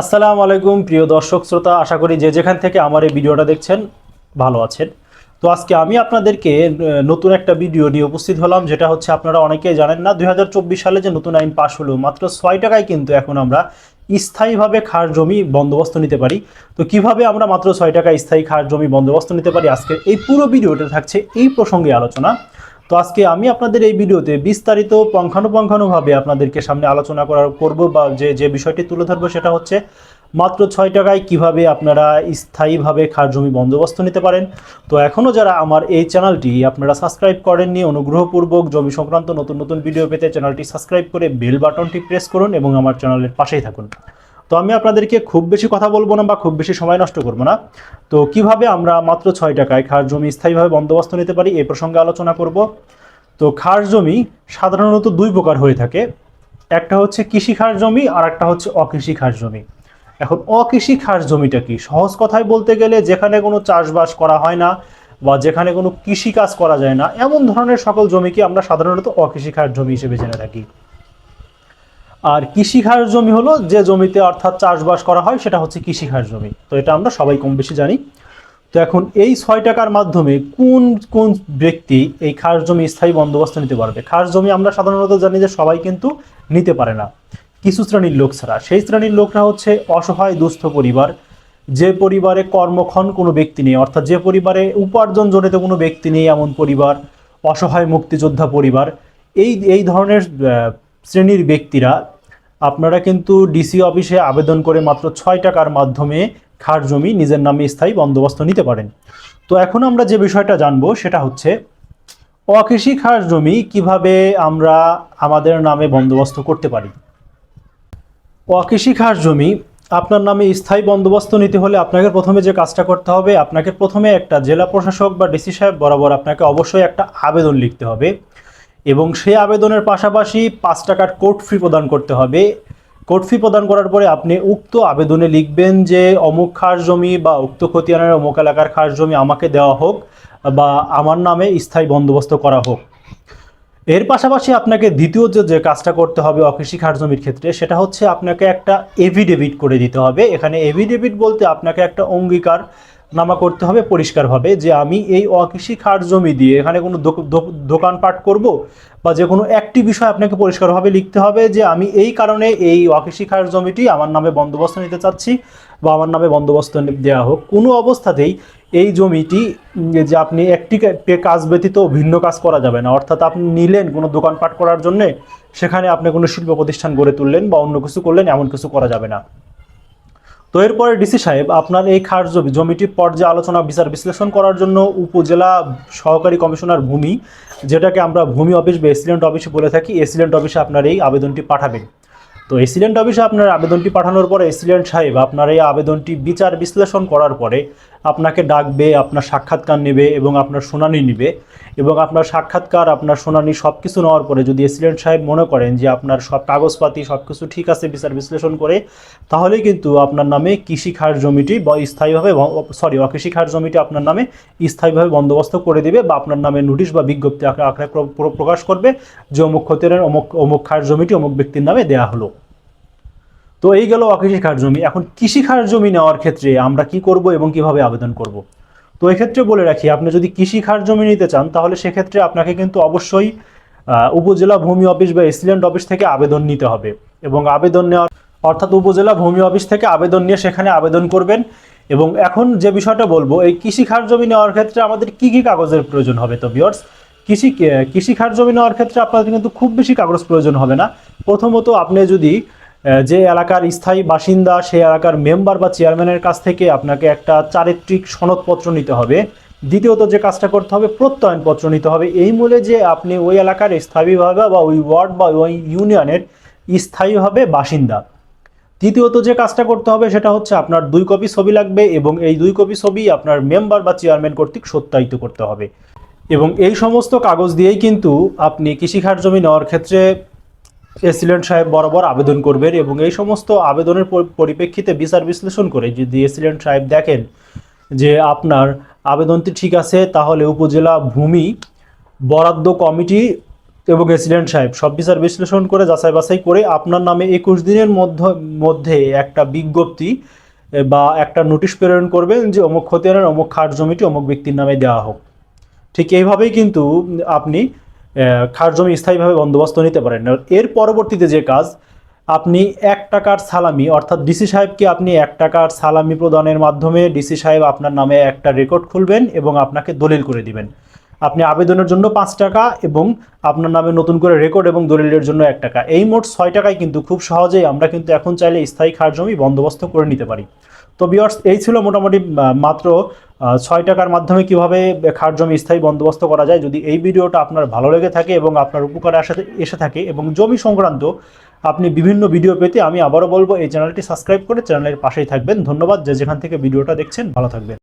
আসসালামু আলাইকুম, প্রিয় দর্শক শ্রোতা। আশা করি যে যেখান থেকে আমার এই ভিডিওটা দেখছেন, ভালো আছেন। তো আজকে আমি আপনাদেরকে নতুন একটা ভিডিও নিয়ে উপস্থিত হলাম, যেটা হচ্ছে আপনারা অনেকেই জানেন না, দুই হাজার চব্বিশ সালে যে নতুন আইন পাশ হলো, মাত্র ছয় টাকায় কিন্তু এখন আমরা স্থায়ীভাবে খাস জমি বন্দোবস্ত নিতে পারি। তো কীভাবে আমরা মাত্র ছয় টাকা স্থায়ী খাস জমি বন্দোবস্ত নিতে পারি আজকে এই পুরো ভিডিওটা থাকছে এই প্রসঙ্গে আলোচনা। তো আজকে আমি আপনাদের এই ভিডিওতে বিস্তারিত পঙ্খানুপঙ্খানুভাবে আপনাদেরকে সামনে আলোচনা করার করব বা যে যে বিষয়টি তুলে ধরবো সেটা হচ্ছে মাত্র ছয় টাকায় কীভাবে আপনারা স্থায়ীভাবে খাস জমি বন্দোবস্ত নিতে পারেন। তো এখনও যারা আমার এই চ্যানেলটি আপনারা সাবস্ক্রাইব করেননি, অনুগ্রহপূর্বক জমি সংক্রান্ত নতুন নতুন ভিডিও পেতে চ্যানেলটি সাবস্ক্রাইব করে বেল বাটনটি প্রেস করুন এবং আমার চ্যানেলের পাশেই থাকুন। তো আমি আপনাদেরকে খুব বেশি কথা বলব না বা খুব বেশি সময় নষ্ট করব না। তো কীভাবে আমরা মাত্র ছয় টাকায় খাস জমি স্থায়ীভাবে বন্দোবস্ত নিতে পারি এই প্রসঙ্গে আলোচনা করব। তো খাস জমি সাধারণত দুই প্রকার হয়ে থাকে। একটা হচ্ছে কৃষি খাস জমি আর একটা হচ্ছে অকৃষি খাস জমি। এখন অকৃষি খাস জমিটা কি? সহজ কথায় বলতে গেলে যেখানে কোনো চাষবাস করা হয় না বা যেখানে কোনো কৃষি কাজ করা যায় না, এমন ধরনের সকল জমিকে আমরা সাধারণত অকৃষি খাস জমি হিসেবে জেনে থাকি। আর কৃষিখাস জমি হলো যে জমিতে অর্থাৎ চাষবাস করা হয়, সেটা হচ্ছে কৃষিখাস জমি। তো এটা আমরা সবাই কম বেশি জানি। তো এখন এই ছয় টাকার মাধ্যমে কোন কোন ব্যক্তি এই খাস জমি স্থায়ী বন্দোবস্ত নিতে পারবে? খাস জমি আমরা সাধারণত জানি যে সবাই কিন্তু নিতে পারে না। কিছু শ্রেণির লোক ছাড়া। সেই শ্রেণির লোকরা হচ্ছে অসহায়, দুস্থ পরিবার। যে পরিবারে কর্মক্ষণ কোনো ব্যক্তি নেই, অর্থাৎ যে পরিবারে উপার্জন জনিত কোনো ব্যক্তি নেই, এমন পরিবার, অসহায় মুক্তিযোদ্ধা পরিবার, এই এই ধরনের শ্রেণির ব্যক্তিরা, আপনারা কিন্তু ডিসি অফিসে আবেদন করে মাত্র ছয় টাকার মাধ্যমে খাস জমি নিজের নামে স্থায়ী বন্দোবস্ত নিতে পারেন। তো এখন আমরা যে বিষয়টা জানব সেটা হচ্ছে অকৃষি খাস জমি কীভাবে আমরা আমাদের নামে বন্দোবস্ত করতে পারি? অকৃষি খাস জমি, আপনার নামে স্থায়ী বন্দোবস্ত নিতে হলে আপনাকে প্রথমে যে কাজটা করতে হবে, আপনাকে প্রথমে একটা জেলা প্রশাসক বা ডিসি সাহেব বরাবর আপনাকে অবশ্যই একটা আবেদন লিখতে হবে। এবং সেই আবেদনের পাশাপাশি পাঁচ টাকার কোর্ট ফি প্রদান করতে হবে। কোর্ট ফি প্রদান করার পরে আপনি উক্ত আবেদনে লিখবেন যে, অমুক খাস জমি বা উক্ত খতিয়ানের অমুক এলাকার খাস জমি আমাকে দেওয়া হোক বা আমার নামে স্থায়ী বন্দোবস্ত করা হোক। এর পাশাপাশি আপনাকে দ্বিতীয় যে কাজটা করতে হবে অকৃষি জমির ক্ষেত্রে, সেটা হচ্ছে আপনাকে একটা এভিডেভিট করে দিতে হবে। এখানে এভিডেভিট বলতে আপনাকে একটা অঙ্গীকার নামা করতে হবে পরিষ্কারভাবে যে আমি এই অকৃষি খাস জমি দিয়ে এখানে কোনো দোক- দোক- দোকানপাট করব বা যে কোনো একটি বিষয় আপনাকে পরিষ্কারভাবে লিখতে হবে যে আমি এই কারণে এই অকৃষি খাস জমিটি আমার নামে বন্দোবস্ত নিতে চাচ্ছি বা আমার নামে বন্দোবস্ত দেওয়া হোক। কোনো অবস্থাতেই এই জমিটি যে আপনি একটি কাজ ব্যতীত ভিন্ন কাজ করা যাবে না। অর্থাৎ আপনি নিলেন কোনো দোকানপাট করার জন্যে, সেখানে আপনি কোনো শিল্প প্রতিষ্ঠান গড়ে তুললেন বা অন্য কিছু করলেন, এমন কিছু করা যাবে না। তো এরপরে ডিসি সাহেব আপনার এই খাস জমি জমিটি পর্যায়ে আলোচনা, বিচার, বিশ্লেষণ করার জন্য উপজেলা সহকারী কমিশনার ভূমি, যেটাকে আমরা ভূমি অফিস বা এসিলেন্ট অফিসে বলে থাকি, এসিলেন্ট অফিসে আপনার এই আবেদনটি পাঠাবেন। তো এসিলেন্ট অফিসে আপনার আবেদনটি পাঠানোর পরে এসিলেন্ট সাহেব আপনার এই আবেদনটি বিচার বিশ্লেষণ করার পরে আপনাকে ডাকবে, আপনার সাক্ষাৎকার নেবে এবং আপনার শুনানি নেবে এবং আপনার সাক্ষাৎকার, আপনার শুনানি সব কিছু নেওয়ার পরে যদি এসিলেন্ট সাহেব মনে করেন যে আপনার সব কাগজপাতি সব কিছু ঠিক আছে, বিচার বিশ্লেষণ করে, তাহলে কিন্তু আপনার নামে কৃষি খাস জমিটি বা স্থায়ীভাবে সরি অকৃষি খাস জমিটি আপনার নামে স্থায়ীভাবে বন্দোবস্ত করে দিবে বা আপনার নামে নোটিশ বা বিজ্ঞপ্তি আকারে আকারে প্র- প্র- প্রকাশ করবে যে অমুক খতিয়ানের অমুক অমুক খাস জমিটি অমুক ব্যক্তির নামে দেয়া হলো। তো এই গেল অকৃষি জমি। এখন কৃষি জমি নেওয়ার ক্ষেত্রে আমরা কি করব এবং কীভাবে আবেদন করব? তো এক্ষেত্রে বলে রাখি, আপনি যদি কৃষি জমি নিতে চান, তাহলে সেক্ষেত্রে আপনাকে কিন্তু অবশ্যই উপজেলা ভূমি অফিস বা এসিলেন্ট অফিস থেকে আবেদন নিতে হবে এবং আবেদন নেওয়ার, অর্থাৎ উপজেলা ভূমি অফিস থেকে আবেদন নিয়ে সেখানে আবেদন করবেন এবং এখন যে বিষয়টা বলব, এই কৃষি জমি নেওয়ার ক্ষেত্রে আমাদের কি কি কাগজের প্রয়োজন হবে? তো বিয়ার্স কৃষি কৃষি জমি নেওয়ার ক্ষেত্রে আপনাদের কিন্তু খুব বেশি কাগজ প্রয়োজন হবে না। প্রথমত আপনি যদি যে এলাকার স্থায়ী বাসিন্দা, সেই এলাকার মেম্বার বা চেয়ারম্যানের কাছ থেকে আপনাকে একটা চারিত্রিক সনদপত্র নিতে হবে। দ্বিতীয়ত যে কাজটা করতে হবে, প্রত্যয়নপত্র নিতে হবে। এই মূলে যে আপনি ওই এলাকার স্থায়ীভাবে বা ওই ওয়ার্ড বা ওই ইউনিয়নের স্থায়ীভাবে বাসিন্দা। তৃতীয়ত যে কাজটা করতে হবে, সেটা হচ্ছে আপনার দুই কপি ছবি লাগবে এবং এই দুই কপি ছবি আপনার মেম্বার বা চেয়ারম্যান কর্তৃক সত্যায়িত করতে হবে। এবং এই সমস্ত কাগজ দিয়েই কিন্তু আপনি কৃষিখাত জমি নেওয়ার ক্ষেত্রে এসিলেন্ট সাহেব বরাবর আবেদন করবেন এবং এই সমস্ত আবেদনের পরি- পরিপ্রেক্ষিতে বিচার বিশ্লেষণ করে যদি এসিলেন্ট সাহেব দেখেন যে আপনার আবেদনটি ঠিক আছে, তাহলে উপজেলা ভূমি বরাদ্দ কমিটি এবং এসিডেন্ট সাহেব সব বিচার বিশ্লেষণ করে যাচাই বাছাই করে আপনার নামে একুশ দিনের মধ্য, মধ্যে একটা বিজ্ঞপ্তি বা একটা নোটিশ প্রেরণ করবেন যে অমুক খতিয়ানের অমুক খাট জমিটি অমুক ব্যক্তির নামে দেওয়া হোক। ঠিক এইভাবেই কিন্তু আপনি জমি স্থায়ীভাবে বন্দোবস্ত নিতে পারেন এর পরবর্তীতে যে কাজ, আপনি এক টাকার সালামি, অর্থাৎ ডিসি সাহেবকে আপনি এক টাকার সালামি প্রদানের মাধ্যমে ডিসি সাহেব আপনার নামে একটা রেকর্ড খুলবেন এবং আপনাকে দলিল করে দিবেন। আপনি আবেদনের জন্য পাঁচ টাকা এবং আপনার নামে নতুন করে রেকর্ড এবং দলিলের জন্য এক টাকা। এই মোট ছয় টাকায় কিন্তু খুব সহজেই আমরা কিন্তু এখন চাইলে স্থায়ী খাট জমি বন্দোবস্ত করে নিতে পারি। তো বিয়ার্স এই ছিল মোটামুটি মাত্র ছয় টাকার মাধ্যমে কীভাবে জমি স্থায়ী বন্দোবস্ত করা যায় যদি এই ভিডিওটা আপনার ভালো লেগে থাকে এবং আপনার উপকারে আসে এসে থাকে এবং জমি সংক্রান্ত আপনি বিভিন্ন ভিডিও পেতে আমি আবারও বলব, এই চ্যানেলটি সাবস্ক্রাইব করে চ্যানেলের পাশেই থাকবেন। ধন্যবাদ যে যেখান থেকে ভিডিওটা দেখছেন। ভালো থাকবেন।